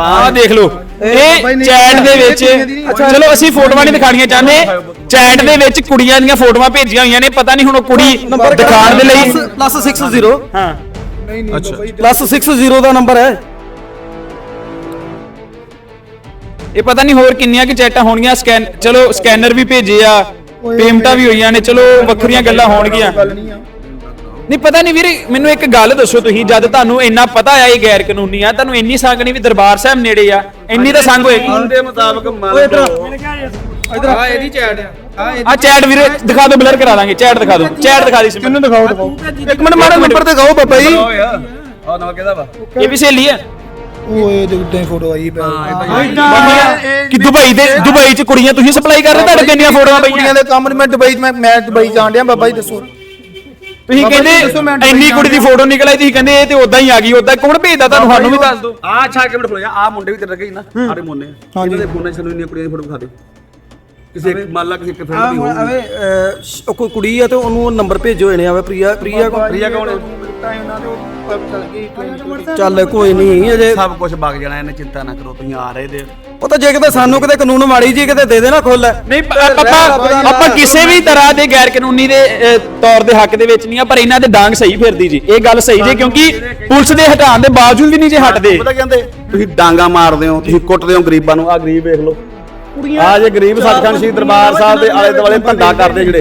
ਆਹ ਦੇਖ ਲਓ। ਇਹ ਚੈਟ ਦੇ ਵਿੱਚ। ਚਲੋ ਅਸੀਂ ਫੋਟੋਆਂ ਨਹੀਂ ਦਿਖਾਣੀਆਂ ਚਾਹੁੰਦੇ। ਚੈਟ ਦੇ ਵਿੱਚ ਕੁੜੀਆਂ ਦੀਆਂ ਫੋਟੋਆਂ ਭੇਜੀਆਂ ਹੋਈਆਂ ਨੇ। ਪਤਾ ਨਹੀਂ ਹੁਣ ਉਹ ਕੁੜੀ ਦਿਖਾਣ ਦੇ ਲਈ ਪਲੱਸ 60 ਹਾਂ। ਨਹੀਂ ਨਹੀਂ ਜੀ। ਪਲੱਸ 60 ਦਾ ਨੰਬਰ ਹੈ। ਇਹ ਪਤਾ ਨਹੀਂ ਹੋਰ ਕਿੰਨੀਆਂ ਕਿ ਚੈਟਾਂ ਹੋਣਗੀਆਂ। ਸਕੈਨ ਚਲੋ ਸਕੈਨਰ ਵੀ ਭੇਜੇ ਆ। ਪੇਮੈਂਟਾਂ ਵੀ ਹੋਈਆਂ ਨੇ। ਚਲੋ ਵੱਖਰੀਆਂ ਗੱਲਾਂ ਹੋਣਗੀਆਂ। ਗੱਲ ਨਹੀਂ ਨਹੀਂ ਪਤਾ ਨਹੀਂ ਵੀਰੇ ਮੈਨੂੰ ਇੱਕ ਗੱਲ ਦੱਸੋ ਤੁਸੀਂ ਜਦ ਤੁਹਾਨੂੰ ਇੰਨਾ ਪਤਾ ਆ ਇਹ ਗੈਰ ਕਾਨੂੰਨੀ ਆ ਤੁਹਾਨੂੰ ਇੰਨੀ ਸੰਗ ਨਹੀਂ ਵੀ ਦਰਬਾਰ ਸਾਹਿਬ ਨੇੜੇ ਆ ਇੰਨੀ ਤਾਂ ਸੰਗ ਹੋਏਗੀ। ਦੇ ਮੁਤਾਬਕ ਮੰਨ ਲਓ। ਆ। ਇਹਦੀ ਚੈਟ ਆ। ਆ ਆ। ਚੈਟ ਵੀਰੇ ਦਿਖਾ ਦਿਓ ਬਲਰ ਕਰਾ ਦਾਂਗੇ ਚੈਟ ਦਿਖਾ ਦਿਓ ਚੈਟ ਦਿਖਾ ਦੇ ਕਿੰਨੂੰ ਦਿਖਾਓ ਦਿਖਾਓ। ਇੱਕ ਮਿੰਟ ਮਾੜਾ ਨੰਬਰ ਤੇ ਗਾਓ ਬਾਬਾ ਜੀ। ਓਏ ਆ ਨਵਾਂ ਕਿਹਦਾ ਵਾ? ਇਹ ਵੀ ਸਹੇਲੀ ਆ। ਓਏ ਦੇ ਉੱਤੇ ਫੋਟੋ ਆਈ ਪਈ। ਕਿ ਦੁਬਈ ਦੇ ਦੁਬਈ ਚ ਕੁੜੀਆਂ ਤੁਸੀਂ ਸਪਲਾਈ ਕਰ ਰਹੇ ਤੁਹਾਡੇ ਕਿੰਨੀਆਂ ਫੋਟੋਆਂ ਕੁੜੀਆਂ ਪਈਆਂ ਦੇ ਕੰਮ ਮੈਂ ਦੁਬਈ ਚ- ਮੈਂ ਮੈਂ ਦੁਬਈ ਜਾਣ ਡਿਆ ਬਾਬਾ ਜੀ ਦੱਸੋ। ਤੁਸੀਂ ਕਹਿੰਦੇ ਇੰਨੀ ਕੁੜੀ ਦੀ ਫੋਟੋ ਨਿਕਲ ਆਈ ਤੁਸੀਂ ਕਹਿੰਦੇ ਇਹ ਤੇ ਉਦਾਂ ਹੀ ਆ ਗਈ ਉਦਾਂ ਕੌਣ ਭੇਜਦਾ ਤੁਹਾਨੂੰ? ਸਾਨੂੰ ਵੀ ਦੱਸ ਦਿਓ। ਆ ਅੱਛਾ ਕਿ ਮਿੰਟ ਖਲੋ ਜਾ ਆ ਮੁੰਡੇ ਵੀ ਤੇਰੇ ਲੱਗੇ ਨਾ ਆਰੇ ਮੁੰਨੇ। ਇਹਨਾਂ ਦੇ ਫੋਨਾਂ 'ਚ ਸਾਨੂੰ ਇੰਨੀਆਂ ਕੁੜੀਆਂ ਦੀ ਫੋਟੋ ਵਿਖਾ ਦੇ ਕਿਸੇ ਇੱਕ ਮੰਨ ਲਾ ਕਿਸੇ ਇੱਕ ਫਰੈਂਡ ਦੀ ਉਹ ਕੋਈ ਕੁੜੀ ਆ ਤੇ ਉਹਨੂੰ ਨੰਬਰ ਭੇਜੋ ਇਹਨੇ ਆਵੇ ਪ੍ਰਿਆ ਪ੍ਰਿਆ ਕੋ ਪ੍ਰਿਆ ਕੌਣ ਹੈ? ਟਾਈਮ ਨਾਲ ਉਹ ਚੱਲ ਗਈ train। ਚੱਲ ਕੋਈ ਨਹੀਂ ਅਜੇ ਸਭ ਕੁਝ ਵਗ ਜਾਣਾ ਇਹਨੇ ਚਿੰਤਾ ਨਾ ਕਰੋ ਤੁਸੀਂ ਆ ਰਹੇ ਦੇ ਉਹ ਤਾਂ ਜੇ ਕਿਤੇ ਸਾਨੂੰ ਕਿਤੇ ਕਾਨੂੰਨ ਮਾੜੀ ਜੀ ਕਿਤੇ ਦੇ ਦੇ ਨਾ ਖੁੱਲ ਨਹੀਂ ਪ- ਆਪਾਂ ਆਪਾਂ ਕਿਸੇ ਵੀ ਤਰ੍ਹਾਂ ਦੇ ਗੈਰ ਕਾਨੂੰਨੀ ਦੇ ਤੌਰ ਦੇ ਹੱਕ ਦੇ ਵਿੱਚ ਨਹੀਂ ਆ ਪਰ ਇਹਨਾਂ ਦੇ ਡਾਂਗ ਸਹੀ ਫਿਰਦੀ ਜੀ। ਇਹ ਗੱਲ ਸਹੀ ਜੀ ਕਿਉਂਕਿ ਪੁਲਿਸ ਦੇ ਹਟਾਉਣ ਦੇ ਬਾਵਜੂਦ ਵੀ ਨਹੀਂ ਜੇ ਹਟਦੇ। ਪਤਾ ਕਹਿੰਦੇ? ਤੁਸੀਂ ਡਾਂਗਾ ਮਾਰਦੇ ਹੋ ਤੁਸੀਂ ਕੁੱਟਦੇ ਹੋ ਗਰੀਬਾਂ ਨੂੰ ਆ ਗਰੀਬ ਵੇਖ ਲਓ। ਆ ਜੇ ਗਰੀਬ ਸੱਚਖੰਡ ਸ਼੍ਰੀ ਦਰਬਾਰ ਸਾਹਿਬ ਦੇ ਆਲੇ ਦੁਆਲੇ ਧੰਦਾ ਕਰਦੇ ਜਿਹੜੇ।